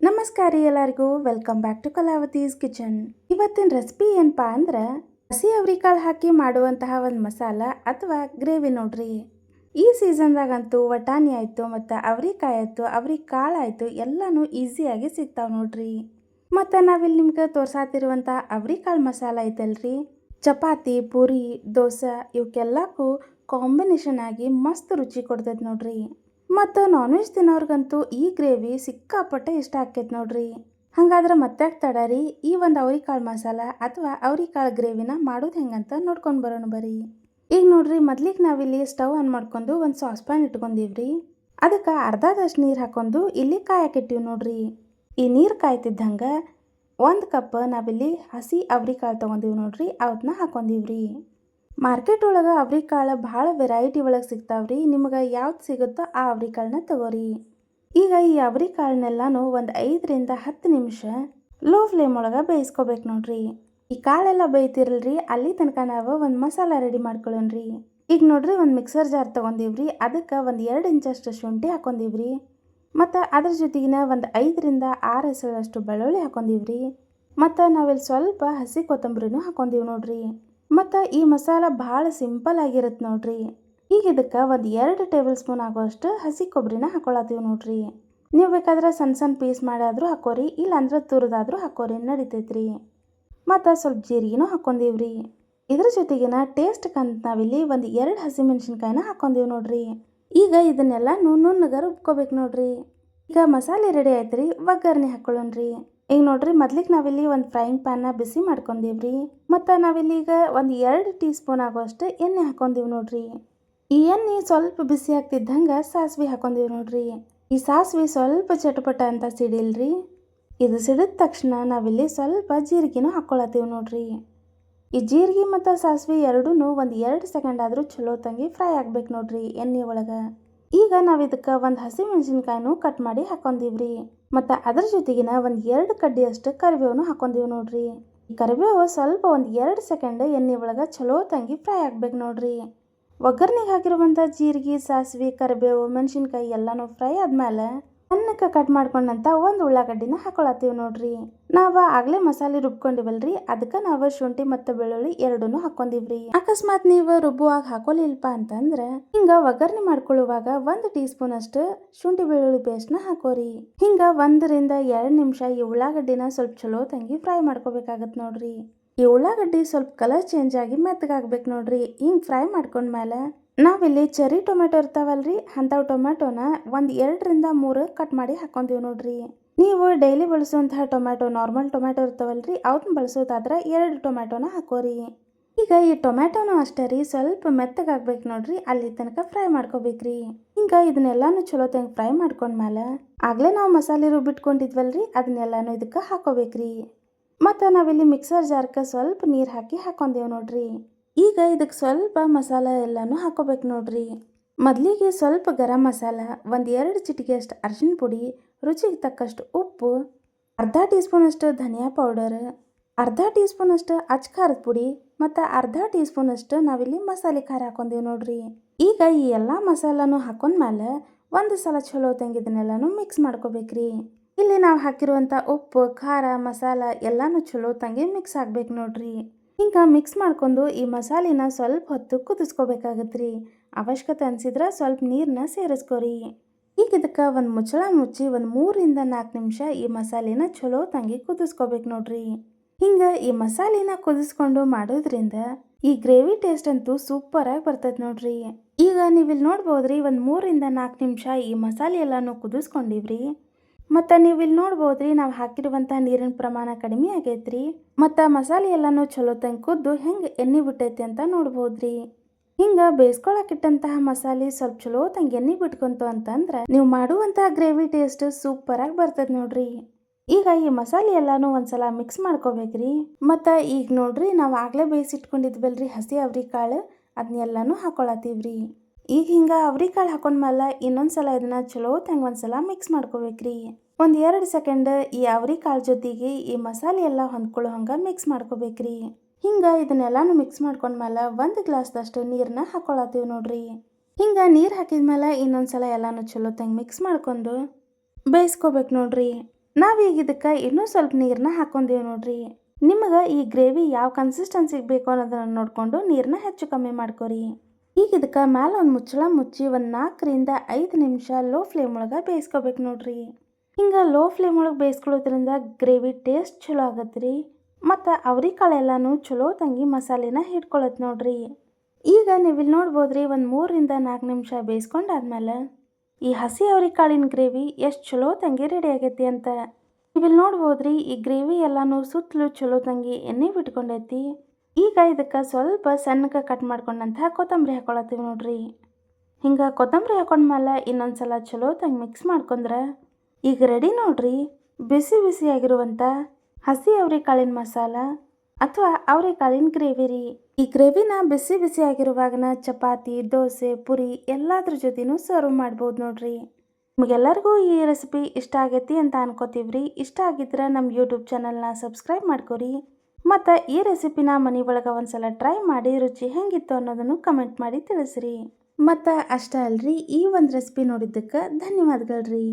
ನಮಸ್ಕಾರ ಎಲ್ಲರಿಗೂ. Welcome back to Kalavati's kitchen ಇವತ್ತಿನ ರೆಸಿಪಿ ಏನಪ್ಪಾ ಅಂದ್ರೆ ಹಸಿ ಅವ್ರಿಕಾಳು ಹಾಕಿ ಮಾಡುವಂತಹ ಒಂದು ಮಸಾಲ ಅಥವಾ ಗ್ರೇವಿ ನೋಡ್ರಿ. ಈ ಸೀಸನ್ದಾಗಂತೂ ವಟಾಣಿ ಆಯಿತು ಮತ್ತು ಅವ್ರಿಕಾಯಿ ಆಯಿತು ಅವ್ರಿಕಾಳು ಆಯಿತು, ಎಲ್ಲನೂ ಈಸಿಯಾಗಿ ಸಿಗ್ತಾವೆ ನೋಡ್ರಿ. ಮತ್ತು ನಾವಿಲ್ಲಿ ನಿಮ್ಗೆ ತೋರ್ಸಾತಿರುವಂಥ ಅವ್ರಿಕಾಳು ಮಸಾಲ ಐತಲ್ರಿ. ಚಪಾತಿ, ಪೂರಿ, ದೋಸೆ ಇವಕ್ಕೆಲ್ಲಕ್ಕೂ ಕಾಂಬಿನೇಷನ್ ಆಗಿ ಮಸ್ತ್ ರುಚಿ ಕೊಡ್ತೈತೆ ನೋಡ್ರಿ. ಮತ್ತು ನಾನ್ ವೆಜ್ ತಿನ್ನೋರ್ಗಂತೂ ಈ ಗ್ರೇವಿ ಸಿಕ್ಕಾಪಟ್ಟೆ ಇಷ್ಟ ಆಕೈತೆ ನೋಡ್ರಿ. ಹಾಗಾದ್ರೆ ಮತ್ತೆ ರೀ ಈ ಒಂದು ಅವ್ರಿಕಾಳು ಮಸಾಲ ಅಥವಾ ಅವ್ರಿಕಾಳು ಗ್ರೇವಿನ ಮಾಡೋದು ಹೆಂಗಂತ ನೋಡ್ಕೊಂಡು ಬರೋಣ ಬರೀ ಈಗ ನೋಡ್ರಿ, ಮೊದ್ಲಿಗೆ ನಾವಿಲ್ಲಿ ಸ್ಟವ್ ಆನ್ ಮಾಡ್ಕೊಂಡು ಒಂದು ಸಾಸ್ ಪ್ಯಾನ್ ಇಟ್ಕೊಂಡೀವ್ರಿ. ಅದಕ್ಕೆ ಅರ್ಧದಷ್ಟು ನೀರು ಹಾಕೊಂಡು ಇಲ್ಲಿ ಕಾಯಕ್ಕಿಟ್ಟಿವಿ ನೋಡ್ರಿ. ಈ ನೀರು ಕಾಯ್ತಿದ್ದಂಗೆ ಒಂದು ಕಪ್ ನಾವಿಲ್ಲಿ ಹಸಿ ಅವ್ರಿಕಾಳು ತೊಗೊಂಡಿವಿ ನೋಡ್ರಿ ಅವನ್ನ ಹಾಕೊಂಡೀವ್ರಿ. ಮಾರ್ಕೆಟ್ ಒಳಗೆ ಅವ್ರಿಕಾಳು ಭಾಳ ವೆರೈಟಿ ಒಳಗೆ ಸಿಗ್ತಾವ್ರಿ. ನಿಮ್ಗೆ ಯಾವ್ದು ಸಿಗುತ್ತೋ ಆ ಅವ್ರಿಕಾಳನ್ನ ತಗೋರಿ. ಈಗ ಈ ಅವ್ರಿಕಾಳನ್ನೆಲ್ಲನೂ ಒಂದು ಐದರಿಂದ ಹತ್ತು ನಿಮಿಷ ಲೋ ಫ್ಲೇಮ್ ಒಳಗೆ ಬೇಯಿಸ್ಕೋಬೇಕು ನೋಡ್ರಿ. ಈ ಕಾಳೆಲ್ಲ ಬೇಯ್ತಿರಲ್ರಿ, ಅಲ್ಲಿ ತನಕ ನಾವು ಒಂದು ಮಸಾಲ ರೆಡಿ ಮಾಡ್ಕೊಳ್ಳೋಣ್ರಿ ಈಗ ನೋಡ್ರಿ ಒಂದು ಮಿಕ್ಸರ್ ಜಾರ್ ತೊಗೊಂಡಿವ್ರಿ, ಅದಕ್ಕೆ ಒಂದು ಎರಡು ಇಂಚಷ್ಟು ಶುಂಠಿ ಹಾಕೊಂಡಿವ್ರಿ. ಮತ್ತು ಅದ್ರ ಜೊತೆಗಿನ ಒಂದು ಐದರಿಂದ ಆರು ಹೆಸರಷ್ಟು ಬೆಳ್ಳುಳ್ಳಿ ಹಾಕೊಂಡಿವ್ರಿ. ಮತ್ತು ನಾವಿಲ್ಲಿ ಸ್ವಲ್ಪ ಹಸಿ ಕೊತ್ತಂಬರಿನೂ ಹಾಕೊಂದೀವಿ ನೋಡ್ರಿ. ಮತ್ತು ಈ ಮಸಾಲ ಭಾಳ ಸಿಂಪಲ್ ಆಗಿರುತ್ತೆ ನೋಡ್ರಿ. ಈಗ ಇದಕ್ಕೆ ಒಂದು ಎರಡು ಟೇಬಲ್ ಸ್ಪೂನ್ ಆಗೋಷ್ಟು ಹಸಿ ಕೊಬ್ಬರಿನ ಹಾಕೊಳತ್ತೀವಿ ನೋಡ್ರಿ. ನೀವು ಬೇಕಾದ್ರೆ ಸಣ್ಣ ಸಣ್ಣ ಪೀಸ್ ಮಾಡಾದರೂ ಹಾಕೋರಿ, ಇಲ್ಲಾಂದ್ರೆ ತುರಿದಾದ್ರೂ ಹಾಕೋರಿ ನಡಿತೈತ್ರಿ. ಮತ್ತು ಸ್ವಲ್ಪ ಜೀರಿಗೆನೂ ಹಾಕೊಂಡೀವ್ರಿ. ಇದ್ರ ಜೊತೆಗಿನ ಟೇಸ್ಟ್ ಕಂತ ನಾವಿಲ್ಲಿ ಒಂದು ಎರಡು ಹಸಿಮೆಣ್ಸಿನ್ಕಾಯಿನ ಹಾಕೊಂಡೀವಿ ನೋಡ್ರಿ. ಈಗ ಇದನ್ನೆಲ್ಲ ನುಣ್ಣಗೆ ರುಬ್ಕೋಬೇಕು ನೋಡ್ರಿ. ಈಗ ಮಸಾಲೆ ರೆಡಿ ಆಯ್ತು ರೀ ಒಗ್ಗರಣೆ ಹಾಕೊಳ್ಳೋಣ್ರಿ. ಈಗ ನೋಡ್ರಿ, ಮೊದ್ಲಿಗೆ ನಾವಿಲ್ಲಿ ಒಂದು ಫ್ರೈಯಿಂಗ್ ಪ್ಯಾನ್ನ ಬಿಸಿ ಮಾಡ್ಕೊಂಡೀವ್ರಿ. ಮತ್ತು ನಾವಿಲ್ಲಿ ಈಗ ಒಂದು ಎರಡು ಟೀ ಸ್ಪೂನ್ ಆಗೋಷ್ಟು ಎಣ್ಣೆ ಹಾಕೊಂದೀವಿ ನೋಡ್ರಿ. ಈ ಎಣ್ಣೆ ಸ್ವಲ್ಪ ಬಿಸಿ ಆಗ್ತಿದ್ದಂಗೆ ಸಾಸಿವೆ ಹಾಕೊಂದೀವಿ ನೋಡ್ರಿ. ಈ ಸಾಸಿವೆ ಸ್ವಲ್ಪ ಚಟಪಟ ಅಂತ ಸಿಡಿಲ್ರಿ. ಇದು ಸಿಡಿದ ತಕ್ಷಣ ನಾವಿಲ್ಲಿ ಸ್ವಲ್ಪ ಜೀರಿಗೆನೂ ಹಾಕ್ಕೊಳತ್ತೀವಿ ನೋಡ್ರಿ. ಈ ಜೀರಿಗೆ ಮತ್ತು ಸಾಸಿವೆ ಎರಡೂ ಒಂದು ಎರಡು ಸೆಕೆಂಡ್ ಆದರೂ ಚಲೋ ತಂಗಿ ಫ್ರೈ ಆಗ್ಬೇಕು ನೋಡ್ರಿ ಎಣ್ಣೆ ಒಳಗೆ. ಈಗ ನಾವು ಇದಕ್ಕೆ ಒಂದು ಹಸಿ ಮೆಣಸಿನ್ಕಾಯಿನೂ ಕಟ್ ಮಾಡಿ ಹಾಕೊಂಡೀವ್ರಿ. ಮತ್ತು ಅದ್ರ ಜೊತೆಗಿನ ಒಂದು ಎರಡು ಕಡ್ಡಿಯಷ್ಟು ಕರಿಬೇವನ್ನು ಹಾಕೊಂಡೀವಿ ನೋಡ್ರಿ. ಈ ಕರಿಬೇವು ಸ್ವಲ್ಪ ಒಂದು ಎರಡು ಸೆಕೆಂಡ್ ಎಣ್ಣೆ ಒಳಗೆ ಚಲೋ ತಂಗಿ ಫ್ರೈ ಆಗ್ಬೇಕು ನೋಡ್ರಿ. ಒಗ್ಗರ್ನಿಗೆ ಹಾಕಿರುವಂಥ ಜೀರಿಗೆ, ಸಾಸಿವೆ, ಕರಿಬೇವು, ಮೆಣಸಿನ್ಕಾಯಿ ಎಲ್ಲನೂ ಫ್ರೈ ಆದ್ಮೇಲೆ ಅನ್ನಕ್ಕೆ ಕಟ್ ಮಾಡ್ಕೊಂಡಂತ ಒಂದು ಉಳ್ಳಾಗಡ್ಡಿನ ಹಾಕೊಳತ್ತೀವಿ ನೋಡ್ರಿ. ನಾವು ಆಗ್ಲೇ ಮಸಾಲೆ ರುಬ್ಕೊಂಡಿವಲ್ರಿ, ಅದಕ್ಕೆ ನಾವು ಶುಂಠಿ ಮತ್ತು ಬೆಳ್ಳುಳ್ಳಿ ಎರಡೂ ಹಾಕೊಂಡಿವ್ರಿ. ಅಕಸ್ಮಾತ್ ನೀವು ರುಬ್ಬುವಾಗ ಹಾಕೊಲಿಲ್ಪ ಅಂತಂದ್ರೆ, ಹಿಂಗ ಒಗ್ಗರಣೆ ಮಾಡ್ಕೊಳ್ಳುವಾಗ ಒಂದು ಟೀ ಸ್ಪೂನ್ ಅಷ್ಟು ಶುಂಠಿ ಬೆಳ್ಳುಳ್ಳಿ ಪೇಸ್ಟ್ನ ಹಾಕೋರಿ. ಹಿಂಗ ಒಂದರಿಂದ ಎರಡು ನಿಮಿಷ ಈ ಉಳ್ಳಾಗಡ್ಡಿನ ಸ್ವಲ್ಪ ಚಲೋ ತಂಗಿ ಫ್ರೈ ಮಾಡ್ಕೋಬೇಕಾಗತ್ ನೋಡ್ರಿ. ಈ ಉಳ್ಳಾಗಡ್ಡಿ ಸ್ವಲ್ಪ ಕಲರ್ ಚೇಂಜ್ ಆಗಿ ಮೆತ್ತಗಾಗ್ಬೇಕು ನೋಡ್ರಿ. ಹಿಂಗ್ ಫ್ರೈ ಮಾಡ್ಕೊಂಡ್ಮೇಲೆ ನಾವಿಲ್ಲಿ ಚೆರಿ ಟೊಮೆಟೊ ಇರ್ತಾವಲ್ಲ ರೀ ಅಂಥವು ಟೊಮೆಟೊನ ಒಂದು ಎರಡರಿಂದ ಮೂರು ಕಟ್ ಮಾಡಿ ಹಾಕೊಂತೀವಿ ನೋಡ್ರಿ. ನೀವು ಡೈಲಿ ಬಳಸುವಂತಹ ಟೊಮೆಟೊ ನಾರ್ಮಲ್ ಟೊಮೆಟೊ ಇರ್ತವಲ್ಲ ರೀ ಅವ್ನ ಬಳಸೋದಾದ್ರೆ ಎರಡು ಟೊಮೆಟೊನ ಹಾಕೋರಿ. ಈಗ ಈ ಟೊಮೆಟೊನೂ ಅಷ್ಟೇ ರೀ, ಸ್ವಲ್ಪ ಮೆತ್ತಗಾಗ್ಬೇಕು ನೋಡ್ರಿ, ಅಲ್ಲಿ ತನಕ ಫ್ರೈ ಮಾಡ್ಕೋಬೇಕ್ರಿ. ಹಿಂಗ ಇದನ್ನೆಲ್ಲಾನು ಚಲೋ ತಂಗ ಫ್ರೈ ಮಾಡ್ಕೊಂಡ್ಮೇಲೆ ಆಗ್ಲೇ ನಾವು ಮಸಾಲೆ ರುಬ್ಬಿಟ್ಕೊಂಡಿದ್ವಲ್ರಿ ಅದನ್ನೆಲ್ಲಾನು ಇದಕ್ಕೆ ಹಾಕೋಬೇಕ್ರಿ. ಮತ್ತು ನಾವಿಲ್ಲಿ ಮಿಕ್ಸರ್ ಜಾರ್ಕ ಸ್ವಲ್ಪ ನೀರು ಹಾಕಿ ಹಾಕೊಂಡೇವು ನೋಡ್ರಿ. ಈಗ ಇದಕ್ಕೆ ಸ್ವಲ್ಪ ಮಸಾಲ ಎಲ್ಲನೂ ಹಾಕೋಬೇಕು ನೋಡ್ರಿ. ಮೊದಲಿಗೆ ಸ್ವಲ್ಪ ಗರಂ ಮಸಾಲ, ಒಂದು ಎರಡು ಚಿಟಿಕೆಯಷ್ಟು ಅರಿಶಿನ ಪುಡಿ, ರುಚಿಗೆ ತಕ್ಕಷ್ಟು ಉಪ್ಪು, ಅರ್ಧ ಟೀ ಸ್ಪೂನಷ್ಟು ಧನಿಯಾ ಪೌಡರ್, ಅರ್ಧ ಟೀ ಸ್ಪೂನಷ್ಟು ಅಚ್ ಖಾರದ ಪುಡಿ ಮತ್ತು ಅರ್ಧ ಟೀ ಸ್ಪೂನಷ್ಟು ನಾವಿಲ್ಲಿ ಮಸಾಲೆ ಖಾರ ಹಾಕೊಂಡೀವಿ ನೋಡ್ರಿ. ಈಗ ಈ ಎಲ್ಲ ಮಸಾಲನೂ ಹಾಕೊಂಡ್ಮೇಲೆ ಒಂದು ಸಲ ಚಲೋ ತಂಗಿದನ್ನೆಲ್ಲನೂ ಮಿಕ್ಸ್ ಮಾಡ್ಕೋಬೇಕ್ರಿ. ಇಲ್ಲಿ ನಾವು ಹಾಕಿರುವಂಥ ಉಪ್ಪು, ಖಾರ, ಮಸಾಲ ಎಲ್ಲನೂ ಚಲೋ ತಂಗಿ ಮಿಕ್ಸ್ ಆಗ್ಬೇಕು ನೋಡ್ರಿ. ಹಿಂಗ ಮಿಕ್ಸ್ ಮಾಡ್ಕೊಂಡು ಈ ಮಸಾಲಿನ ಸ್ವಲ್ಪ ಹೊತ್ತು ಕುದಿಸ್ಕೋಬೇಕಾಗತ್ರಿ. ಅವಶ್ಯಕತೆ ಅನ್ಸಿದ್ರೆ ಸ್ವಲ್ಪ ನೀರನ್ನ ಸೇರಿಸ್ಕೊರಿ. ಈಗ ಇದಕ್ಕೆ ಒಂದು ಮುಚ್ಚಳ ಮುಚ್ಚಿ ಒಂದು ಮೂರಿಂದ ನಾಲ್ಕು ನಿಮಿಷ ಈ ಮಸಾಲಿನ ಚಲೋ ತಂಗಿ ಕುದಿಸ್ಕೋಬೇಕು ನೋಡ್ರಿ. ಹಿಂಗೆ ಈ ಮಸಾಲಿನ ಕುದಿಸ್ಕೊಂಡು ಮಾಡೋದ್ರಿಂದ ಈ ಗ್ರೇವಿ ಟೇಸ್ಟ್ ಅಂತೂ ಸೂಪರಾಗಿ ಬರ್ತೈತೆ ನೋಡ್ರಿ. ಈಗ ನೀವಿಲ್ಲಿ ನೋಡ್ಬೋದ್ರಿ ಒಂದು ಮೂರಿಂದ ನಾಲ್ಕು ನಿಮಿಷ ಈ ಮಸಾಲೆ ಎಲ್ಲನೂ ಕುದಿಸ್ಕೊಂಡಿವ್ರಿ. ಮತ್ತು ನೀವು ಇಲ್ಲಿ ನೋಡ್ಬೋದ್ರಿ, ನಾವು ಹಾಕಿರುವಂಥ ನೀರಿನ ಪ್ರಮಾಣ ಕಡಿಮೆ ಆಗೈತ್ರಿ. ಮತ್ತು ಮಸಾಲೆ ಎಲ್ಲನೂ ಚಲೋ ತಂಗೆ ಹೆಂಗೆ ಎಣ್ಣೆ ಬಿಟ್ಟೈತಿ ಅಂತ ನೋಡ್ಬೋದು ರೀ ಹಿಂಗೆ ಬೇಯಿಸ್ಕೊಳಕ್ಕಿಟ್ಟಂತಹ ಮಸಾಲೆ ಸ್ವಲ್ಪ ಚಲೋ ತಂಗೆ ಎಣ್ಣೆ ಬಿಟ್ಕೊಂತು ಅಂತಂದ್ರೆ ನೀವು ಮಾಡುವಂತಹ ಗ್ರೇವಿ ಟೇಸ್ಟ್ ಸೂಪರಾಗಿ ಬರ್ತದೆ ನೋಡ್ರಿ. ಈಗ ಈ ಮಸಾಲೆ ಎಲ್ಲಾನು ಒಂದ್ಸಲ ಮಿಕ್ಸ್ ಮಾಡ್ಕೋಬೇಕ್ರಿ. ಮತ್ತು ಈಗ ನೋಡ್ರಿ ನಾವು ಆಗಲೇ ಬೇಯಿಸಿಟ್ಕೊಂಡಿದ್ವಲ್ರಿ ಹಸಿ ಅವ್ರಿ ಕಾಳು ಅದನ್ನೆಲ್ಲನೂ ಹಾಕೊಳತ್ತೀವ್ರಿ. ಈಗ ಹಿಂಗೆ ಅವ್ರಿಕಾಳು ಹಾಕೊಂಡ್ಮೇಲೆ ಇನ್ನೊಂದ್ಸಲ ಇದನ್ನ ಚಲೋ ತಂಗ ಒಂದ್ಸಲ ಮಿಕ್ಸ್ ಮಾಡ್ಕೋಬೇಕ್ರಿ. ಒಂದು ಎರಡು ಸೆಕೆಂಡ್ ಈ ಅವ್ರಿಕಾಳು ಜೊತೆಗೆ ಈ ಮಸಾಲೆ ಎಲ್ಲ ಹೊಂದ್ಕೊಳ್ಳೋ ಹಂಗೆ ಮಿಕ್ಸ್ ಮಾಡ್ಕೋಬೇಕ್ರಿ. ಹಿಂಗೆ ಇದನ್ನೆಲ್ಲಾನು ಮಿಕ್ಸ್ ಮಾಡ್ಕೊಂಡ್ಮೇಲೆ ಒಂದು ಗ್ಲಾಸ್ದಷ್ಟು ನೀರನ್ನ ಹಾಕೊಳತ್ತೀವಿ ನೋಡ್ರಿ. ಹಿಂಗೆ ನೀರು ಹಾಕಿದ್ಮೇಲೆ ಇನ್ನೊಂದ್ಸಲ ಎಲ್ಲಾನು ಚಲೋ ತಂಗ ಮಿಕ್ಸ್ ಮಾಡ್ಕೊಂಡು ಬೇಯಿಸ್ಕೋಬೇಕು ನೋಡ್ರಿ. ನಾವೀಗ ಇದಕ್ಕೆ ಇನ್ನೂ ಸ್ವಲ್ಪ ನೀರನ್ನ ಹಾಕೊಂದೀವಿ ನೋಡ್ರಿ. ನಿಮಗೆ ಈ ಗ್ರೇವಿ ಯಾವ ಕನ್ಸಿಸ್ಟೆನ್ಸಿಗೆ ಬೇಕು ಅನ್ನೋದನ್ನು ನೋಡಿಕೊಂಡು ನೀರನ್ನ ಹೆಚ್ಚು ಕಮ್ಮಿ ಮಾಡ್ಕೊರಿ. ಈಗ ಇದಕ್ಕೆ ಮ್ಯಾಲೆ ಒಂದು ಮುಚ್ಚಳ ಮುಚ್ಚಿ ಒಂದು ನಾಲ್ಕರಿಂದ ಐದು ನಿಮಿಷ ಲೋ ಫ್ಲೇಮ್ ಒಳಗೆ ಬೇಯಿಸ್ಕೋಬೇಕು ನೋಡ್ರಿ. ಹಿಂಗೆ ಲೋ ಫ್ಲೇಮ್ ಒಳಗೆ ಬೇಯಿಸ್ಕೊಳ್ಳೋದ್ರಿಂದ ಗ್ರೇವಿ ಟೇಸ್ಟ್ ಚಲೋ ಆಗತ್ತೆ ರೀ ಮತ್ತು ಅವ್ರಿಕಾಳು ಎಲ್ಲನೂ ಚಲೋ ತಂಗಿ ಮಸಾಲೆನ ಹಿಡ್ಕೊಳತ್ ನೋಡ್ರಿ. ಈಗ ನೀವಿಲ್ಲಿ ನೋಡ್ಬೋದ್ರಿ ಒಂದು ಮೂರರಿಂದ ನಾಲ್ಕು ನಿಮಿಷ ಬೇಯಿಸ್ಕೊಂಡಾದ್ಮೇಲೆ ಈ ಹಸಿ ಅವ್ರಿಕಾಳಿನ ಗ್ರೇವಿ ಎಷ್ಟು ಚಲೋ ತಂಗಿ ರೆಡಿ ಆಗೈತಿ ಅಂತ. ನೀವಿಲ್ಲಿ ನೋಡ್ಬೋದ್ರಿ ಈ ಗ್ರೇವಿ ಎಲ್ಲನೂ ಸುತ್ತಲೂ ಚಲೋ ತಂಗಿ ಎಣ್ಣೆ ಬಿಟ್ಕೊಂಡೈತಿ. ಈಗ ಇದಕ್ಕೆ ಸ್ವಲ್ಪ ಸಣ್ಣಗೆ ಕಟ್ ಮಾಡ್ಕೊಂಡಂತಹ ಕೊತ್ತಂಬರಿ ಹಾಕೊಳತ್ತೀವಿ ನೋಡ್ರಿ. ಹಿಂಗೆ ಕೊತ್ತಂಬರಿ ಹಾಕೊಂಡ್ಮೇಲೆ ಇನ್ನೊಂದು ಸಲ ಚಲೋ ತಂಗೆ ಮಿಕ್ಸ್ ಮಾಡ್ಕೊಂಡ್ರೆ. ಈಗ ರೆಡಿ ನೋಡ್ರಿ. ಬಿಸಿ ಬಿಸಿಯಾಗಿರುವಂಥ ಹಸಿ ಅವರೆಕಾಳಿನ ಮಸಾಲ ಅಥವಾ ಅವರೆಕಾಳಿನ ಗ್ರೇವಿ ರೀ. ಈ ಗ್ರೇವಿನ ಬಿಸಿ ಬಿಸಿ ಆಗಿರುವಾಗನ ಚಪಾತಿ, ದೋಸೆ, ಪುರಿ ಎಲ್ಲದ್ರ ಜೊತೆನೂ ಸರ್ವ್ ಮಾಡ್ಬೋದು ನೋಡ್ರಿ. ನಿಮಗೆಲ್ಲರಿಗೂ ಈ ರೆಸಿಪಿ ಇಷ್ಟ ಆಗೈತಿ ಅಂತ ಅನ್ಕೋತೀವ್ರಿ. ಇಷ್ಟ ಆಗಿದ್ರೆ ನಮ್ಮ ಯೂಟ್ಯೂಬ್ ಚಾನಲ್ನ ಸಬ್ಸ್ಕ್ರೈಬ್ ಮಾಡ್ಕೊರಿ. ಮತ್ತು ಈ ರೆಸಿಪಿನ ಮನೆ ಒಳಗೆ ಒಂದ್ಸಲ ಟ್ರೈ ಮಾಡಿ ರುಚಿ ಹೆಂಗಿತ್ತು ಅನ್ನೋದನ್ನು ಕಮೆಂಟ್ ಮಾಡಿ ತಿಳಿಸ್ರಿ. ಮತ್ತು ಅಷ್ಟೇ ಅಲ್ರಿ ಈ ಒಂದು ರೆಸಿಪಿ ನೋಡಿದ್ದಕ್ಕೆ ಧನ್ಯವಾದಗಳು ರೀ